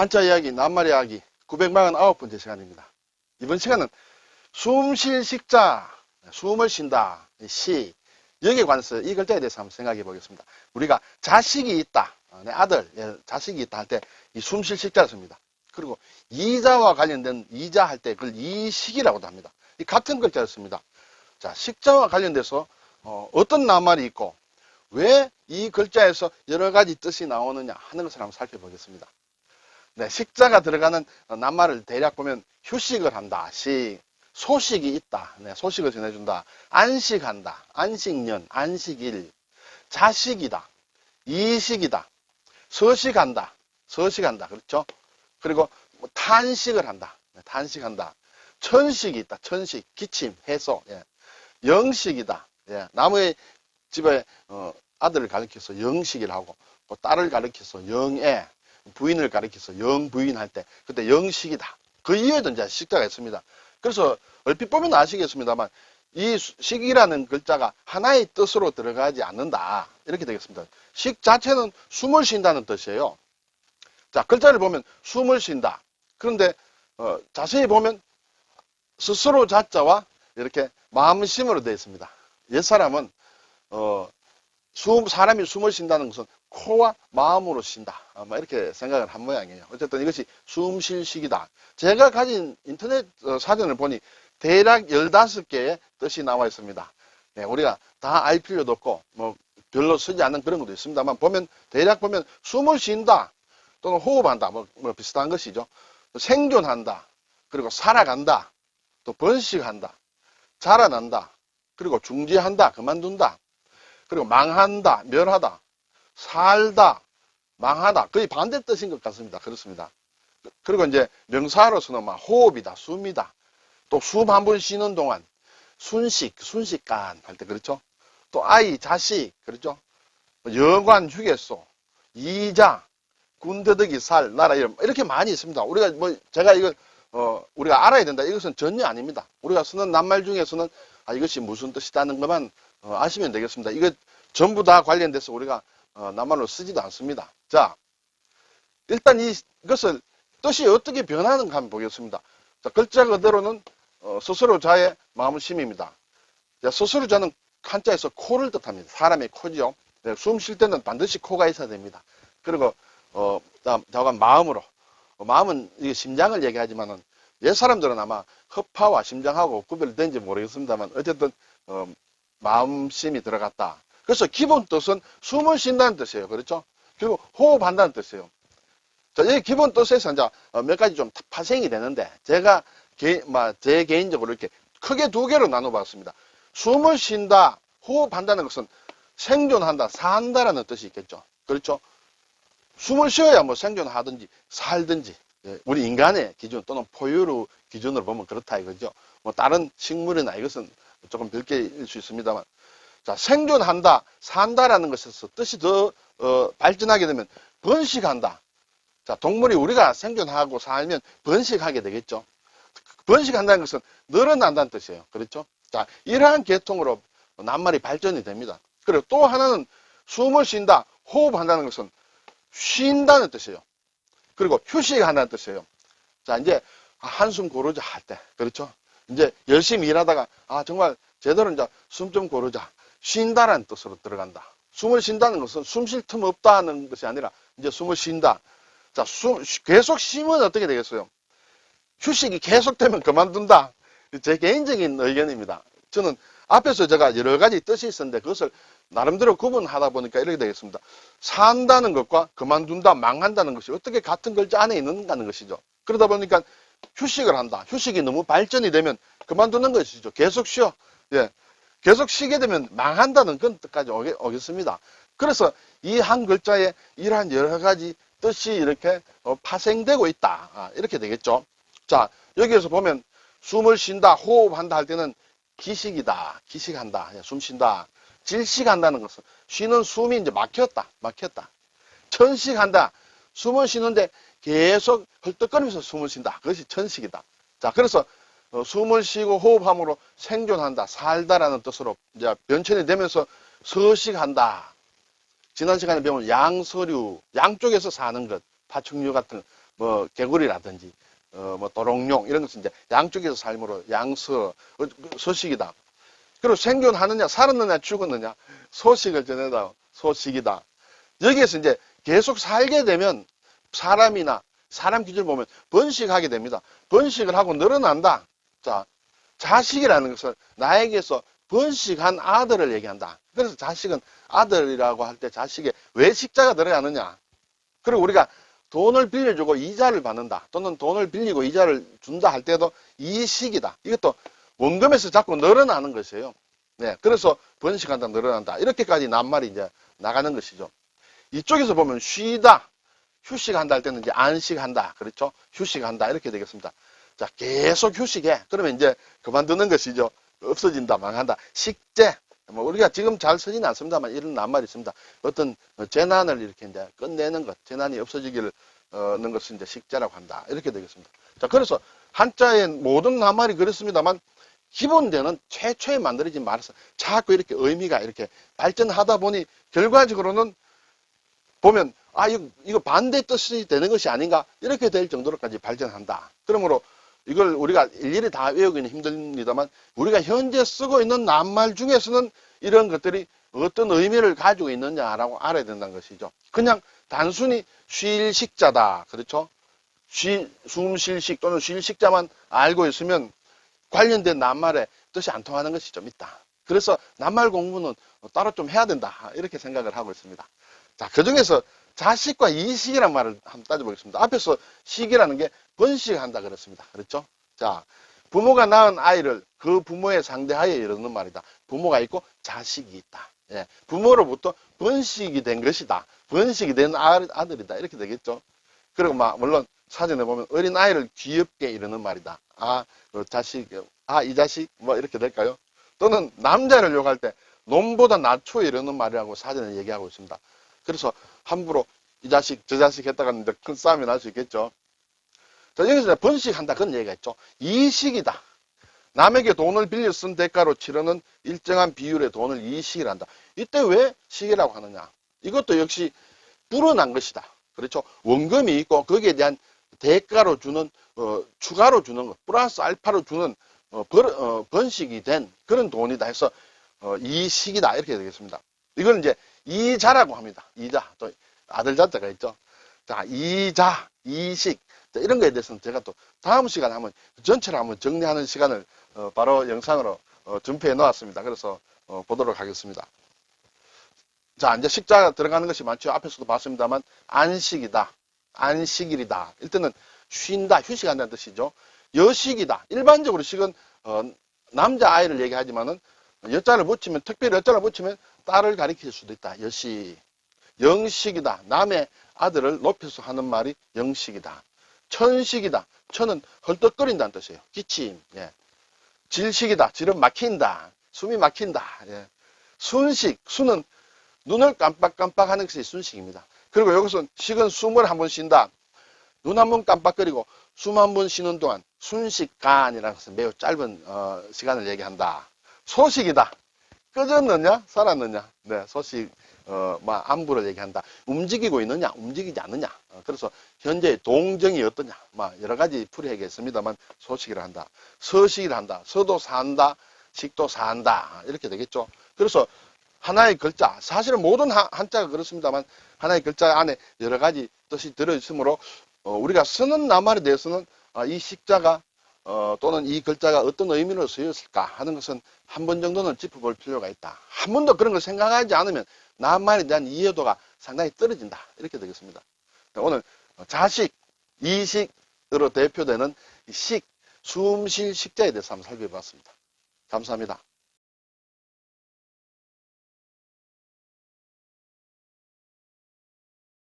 한자 이야기, 낱말 이야기 949번째 시간입니다. 이번 시간은 숨 쉴 식자, 숨을 쉰다, 시, 여기에 관해서 이 글자에 대해서 한번 생각해 보겠습니다. 우리가 자식이 있다, 어, 내 아들, 예, 자식이 있다 할 때 이 숨 쉴 식자를 씁니다. 그리고 이자와 관련된 이자 할 때 그걸 이식이라고도 합니다. 이 같은 글자를 씁니다. 자, 식자와 관련돼서 어, 어떤 낱말이 있고 왜 이 글자에서 여러 가지 뜻이 나오느냐 하는 것을 한번 살펴보겠습니다. 네, 식자가 들어가는 어, 낱말을 대략 보면 휴식을 한다, 식, 소식이 있다, 네, 소식을 전해준다, 안식한다, 안식년, 안식일, 자식이다, 이식이다, 서식한다, 서식한다, 그렇죠? 그리고 뭐 탄식을 한다, 네, 탄식한다, 천식이 있다, 천식, 기침, 해소, 예. 영식이다, 예. 나무의 집에 어, 아들을 가리켜서 영식이라 하고 또 딸을 가리켜서 영애, 부인을 가리켜서 영 부인 할 때 그때 영식이다. 그 이외에도 이제 식자가 있습니다. 그래서 얼핏 보면 아시겠습니다만 이 수- 식이라는 글자가 하나의 뜻으로 들어가지 않는다. 이렇게 되겠습니다. 식 자체는 숨을 쉰다는 뜻이에요. 자, 글자를 보면 숨을 쉰다. 그런데 어, 자세히 보면 스스로 자자와 이렇게 마음심으로 되어 있습니다. 옛사람은 어, 숨, 사람이 숨을 쉰다는 것은 코와 마음으로 쉰다. 아마 이렇게 생각을 한 모양이에요. 어쨌든 이것이 숨쉴 식이다. 제가 가진 인터넷 어, 사전을 보니 대략 15개의 뜻이 나와 있습니다. 네, 우리가 다 알 필요도 없고, 뭐, 별로 쓰지 않는 그런 것도 있습니다만, 보면, 대략 보면 숨을 쉰다, 또는 호흡한다, 뭐, 뭐 비슷한 것이죠. 생존한다, 그리고 살아간다, 또 번식한다, 자라난다, 그리고 중지한다, 그만둔다, 그리고 망한다, 멸하다, 살다, 망하다. 거의 반대 뜻인 것 같습니다. 그렇습니다. 그리고 이제 명사로서는 막 호흡이다, 숨이다. 또 숨 한 번 쉬는 동안 순식, 순식간 할 때 그렇죠. 또 아이, 자식, 그렇죠. 여관, 휴게소, 이자, 군더더기, 살, 나라 이런 이렇게 많이 있습니다. 우리가 뭐 제가 이거 어 우리가 알아야 된다. 이것은 전혀 아닙니다. 우리가 쓰는 낱말 중에서는 아 이것이 무슨 뜻이다는 것만 어, 아시면 되겠습니다. 이거 전부 다 관련돼서 우리가 어, 낱말로 쓰지도 않습니다. 자, 일단 이, 이것을 뜻이 어떻게 변하는가 한번 보겠습니다. 자, 글자 그대로는 어, 스스로 자의 마음심입니다. 자, 스스로 자는 한자에서 코를 뜻합니다. 사람의 코지요. 네, 숨쉴 때는 반드시 코가 있어야 됩니다. 그리고 어, 다음 마음으로 어, 마음은 이게 심장을 얘기하지만은 옛 사람들은 아마 허파와 심장하고 구별된지 모르겠습니다만 어쨌든 어, 마음심이 들어갔다. 그래서 기본 뜻은 숨을 쉰다는 뜻이에요. 그렇죠? 그리고 호흡한다는 뜻이에요. 자, 이 기본 뜻에서 이제 어, 몇 가지 좀 파생이 되는데 제가 개, 마, 제 개인적으로 이렇게 크게 두 개로 나눠봤습니다. 숨을 쉰다, 호흡한다는 것은 생존한다, 산다라는 뜻이 있겠죠. 그렇죠? 숨을 쉬어야 뭐 생존하든지 살든지 예, 우리 인간의 기준 또는 포유류 기준으로 보면 그렇다 이거죠. 뭐 다른 식물이나 이것은 조금 별개일 수 있습니다만 자 생존한다 산다라는 것에서 뜻이 더 어, 발전하게 되면 번식한다. 자 동물이 우리가 생존하고 살면 번식하게 되겠죠. 번식한다는 것은 늘어난다는 뜻이에요. 그렇죠? 자 이러한 계통으로 낱말이 발전이 됩니다. 그리고 또 하나는 숨을 쉰다 호흡한다는 것은 쉰다는 뜻이에요. 그리고 휴식한다는 뜻이에요. 자, 이제 한숨 고르자 할 때, 그렇죠? 이제 열심히 일하다가, 아, 정말 제대로 이제 숨 좀 고르자. 쉰다라는 뜻으로 들어간다. 숨을 쉰다는 것은 숨 쉴 틈 없다는 것이 아니라, 이제 숨을 쉰다. 자, 숨, 계속 쉬면 어떻게 되겠어요? 휴식이 계속되면 그만둔다. 제 개인적인 의견입니다. 저는 앞에서 제가 여러 가지 뜻이 있었는데 그것을 나름대로 구분하다 보니까 이렇게 되겠습니다. 산다는 것과 그만둔다, 망한다는 것이 어떻게 같은 글자 안에 있는가 하는 것이죠. 그러다 보니까 휴식을 한다. 휴식이 너무 발전이 되면 그만두는 것이죠. 계속 쉬어. 예. 계속 쉬게 되면 망한다는 그런 뜻까지 오겠, 오겠습니다. 그래서 이 한 글자에 이러한 여러 가지 뜻이 이렇게 어, 파생되고 있다. 아, 이렇게 되겠죠. 자, 여기에서 보면 숨을 쉰다, 호흡한다 할 때는 기식이다. 기식한다. 예, 숨 쉰다. 질식한다는 것은 쉬는 숨이 이제 막혔다. 막혔다. 천식한다. 숨을 쉬는데 계속 헐떡거리면서 숨을 쉰다. 그것이 천식이다. 자, 그래서 어, 숨을 쉬고 호흡함으로 생존한다, 살다라는 뜻으로 이제 변천이 되면서 서식한다. 지난 시간에 배운 양서류, 양쪽에서 사는 것, 파충류 같은 뭐 개구리라든지 어, 뭐 도롱뇽 이런 것은 이제 양쪽에서 삶으로 양서 어, 그 소식이다. 그리고 생존하느냐 살았느냐 죽었느냐 소식을 전해다 소식이다. 여기에서 이제 계속 살게 되면 사람이나 사람 기준을 보면 번식하게 됩니다. 번식을 하고 늘어난다. 자, 자식이라는 것은 나에게서 번식한 아들을 얘기한다. 그래서 자식은 아들이라고 할 때 자식에 왜 식자가 들어가느냐. 그리고 우리가 돈을 빌려주고 이자를 받는다. 또는 돈을 빌리고 이자를 준다 할 때도 이식이다. 이것도 원금에서 자꾸 늘어나는 것이에요. 네. 그래서 번식한다, 늘어난다. 이렇게까지 낱말이 이제 나가는 것이죠. 이쪽에서 보면 쉬다, 휴식한다 할 때는 이제 안식한다. 그렇죠? 휴식한다. 이렇게 되겠습니다. 자, 계속 휴식해. 그러면 이제 그만두는 것이죠. 없어진다, 망한다. 식재. 뭐 우리가 지금 잘 쓰지는 않습니다만 이런 낱말이 있습니다. 어떤 재난을 이렇게 이제 끝내는 것, 재난이 없어지기를 어는 것을 이제 식재라고 한다. 이렇게 되겠습니다. 자, 그래서 한자의 모든 낱말이 그렇습니다만 기본되는 최초에 만들어진 말에서 자꾸 이렇게 의미가 이렇게 발전하다 보니 결과적으로는 보면 아 이거, 이거 반대 뜻이 되는 것이 아닌가 이렇게 될 정도로까지 발전한다. 그러므로 이걸 우리가 일일이 다 외우기는 힘듭니다만 우리가 현재 쓰고 있는 낱말 중에서는 이런 것들이 어떤 의미를 가지고 있느냐라고 알아야 된다는 것이죠. 그냥 단순히 쉴 식자다. 그렇죠? 쉴, 숨쉴식 또는 쉴 식자만 알고 있으면 관련된 낱말에 뜻이 안 통하는 것이 좀 있다. 그래서 낱말 공부는 따로 좀 해야 된다. 이렇게 생각을 하고 있습니다. 자, 그 중에서 자식과 이식이란 말을 한번 따져보겠습니다. 앞에서 식이라는 게 번식한다 그랬습니다. 그렇죠? 자, 부모가 낳은 아이를 그 부모의 상대하에 이르는 말이다. 부모가 있고 자식이 있다. 예, 부모로부터 번식이 된 것이다. 번식이 된 아- 아들이다. 이렇게 되겠죠. 그리고 막 물론 사전에 보면 어린 아이를 귀엽게 이르는 말이다. 아, 그 자식, 아, 이 자식 뭐 이렇게 될까요? 또는 남자를 욕할 때 놈보다 낮춰 이르는 말이라고 사전에 얘기하고 있습니다. 그래서 함부로 이 자식, 저 자식 했다가 이제 큰 싸움이 날 수 있겠죠. 자, 여기서 번식한다. 그런 얘기가 있죠. 이식이다. 남에게 돈을 빌려 쓴 대가로 치르는 일정한 비율의 돈을 이식이란다. 이때 왜 식이라고 하느냐? 이것도 역시 불어난 것이다. 그렇죠? 원금이 있고 거기에 대한 대가로 주는 어, 추가로 주는 것, 플러스 알파로 주는 어, 벌, 어, 번식이 된 그런 돈이다 해서 어, 이식이다 이렇게 되겠습니다. 이걸 이제 이자라고 합니다. 이자 또 아들 자자가 있죠. 자 이자 이식 자, 이런 거에 대해서는 제가 또 다음 시간에 한번 전체를 한번 정리하는 시간을 어, 바로 영상으로 어, 준비해 놓았습니다. 그래서 어, 보도록 하겠습니다. 자 이제 식자가 들어가는 것이 많죠. 앞에서도 봤습니다만 안식이다. 안식일이다. 일단은 쉰다, 휴식한다는 뜻이죠. 여식이다. 일반적으로 식은 어, 남자 아이를 얘기하지만은 여자를 붙이면 특별히 여자를 붙이면 딸을 가리킬 수도 있다. 여식. 영식이다. 남의 아들을 높여서 하는 말이 영식이다. 천식이다. 천은 헐떡거린다는 뜻이에요. 기침. 예. 질식이다. 질은 막힌다. 숨이 막힌다. 예. 순식. 수는 눈을 깜빡깜빡 하는 것이 순식입니다. 그리고 여기서 식은 숨을 한 번 쉰다. 눈 한 번 깜빡거리고 숨 한 번 쉬는 동안 순식간이라는 것은 매우 짧은 어, 시간을 얘기한다. 소식이다. 꺼졌느냐? 살았느냐? 네, 소식, 어, 뭐, 안부를 얘기한다. 움직이고 있느냐? 움직이지 않느냐? 어, 그래서 현재 동정이 어떠냐? 뭐, 여러 가지 풀이하겠습니다만 소식이라 한다. 서식이라 한다. 서도 산다. 식도 산다. 이렇게 되겠죠. 그래서 하나의 글자, 사실은 모든 한- 한자가 그렇습니다만 하나의 글자 안에 여러 가지 뜻이 들어있으므로 어, 우리가 쓰는 낱말에 대해서는 아, 이 식자가 어, 또는 이 글자가 어떤 의미로 쓰였을까 하는 것은 한 번 정도는 짚어볼 필요가 있다. 한 번도 그런 걸 생각하지 않으면 낱말에 대한 이해도가 상당히 떨어진다. 이렇게 되겠습니다. 오늘 자식, 이식으로 대표되는 이 식, 숨 쉴 식자에 대해서 한번 살펴봤습니다. 감사합니다.